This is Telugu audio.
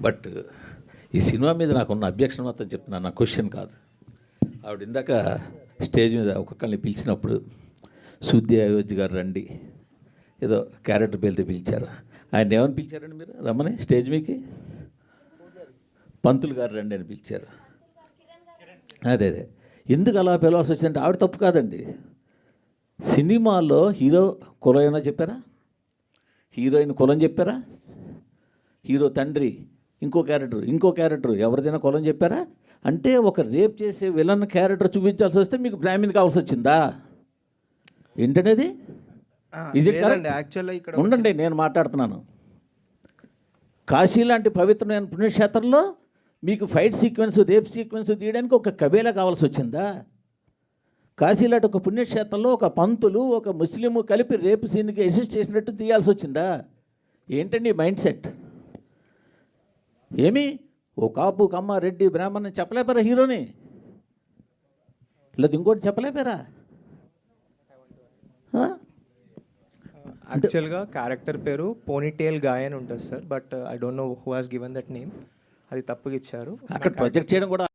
బట్ ఈ సినిమా మీద నాకున్న అబ్జెక్షన్ మొత్తం చెప్తున్నాను నా క్వశ్చన్ కాదు. ఆవిడ ఇందాక స్టేజ్ మీద ఒక్కొక్కరిని పిలిచినప్పుడు సుద్ది అయోధ్య గారు రండి. ఏదో క్యారెక్టర్ పేరుతో పిలిచారు. ఆయన ఏమని పిలిచారండి మీరు? రమ్మని స్టేజ్ మీకి పంతులు గారు రండి అని పిలిచారు. అదే అదే. ఎందుకు అలా పిలవాల్సి వచ్చిందంటే ఆవిడ తప్పు కాదండి. సినిమాలో హీరో కులం ఏమైనా చెప్పారా? హీరోయిన్ కులం చెప్పారా? హీరో తండ్రి ఇంకో క్యారెక్టర్ ఇంకో క్యారెక్టర్ ఎవరిదైనా కులం చెప్పారా? అంటే ఒక రేప్ చేసే విలన్ క్యారెక్టర్ చూపించాల్సి వస్తే మీకు బ్రాహ్మణ్ కావాల్సి వచ్చిందా? ఏంటనేది? ఇక్కడ ఉండండి నేను మాట్లాడుతున్నాను. కాశీ లాంటి పవిత్రమైన పుణ్యక్షేత్రంలో మీకు ఫైట్ సీక్వెన్స్ రేప్ సీక్వెన్స్ తీయడానికి ఒక కబేలా కావాల్సి వచ్చిందా? కాశీ లాంటి ఒక పుణ్యక్షేత్రంలో ఒక పంతులు ఒక ముస్లిము కలిపి రేపు సీన్కి అసిస్ట్ చేసినట్టు తీయాల్సి వచ్చిందా? ఏంటండి మైండ్ సెట్? ఏమి? ఓ కాపు కమ్మ రెడ్డి బ్రాహ్మణ్ చెప్పలేపారా హీరోని? లేదు ఇంకోటి చెప్పలేపారా? యాక్చువల్గా క్యారెక్టర్ పేరు పోనీటేల్ గాయ్ అని ఉంటుంది sir but I don't know who has given that name అది తప్పుగా ఇచ్చారు. అక్కడ ప్రొజెక్ట్ చేయడం కూడా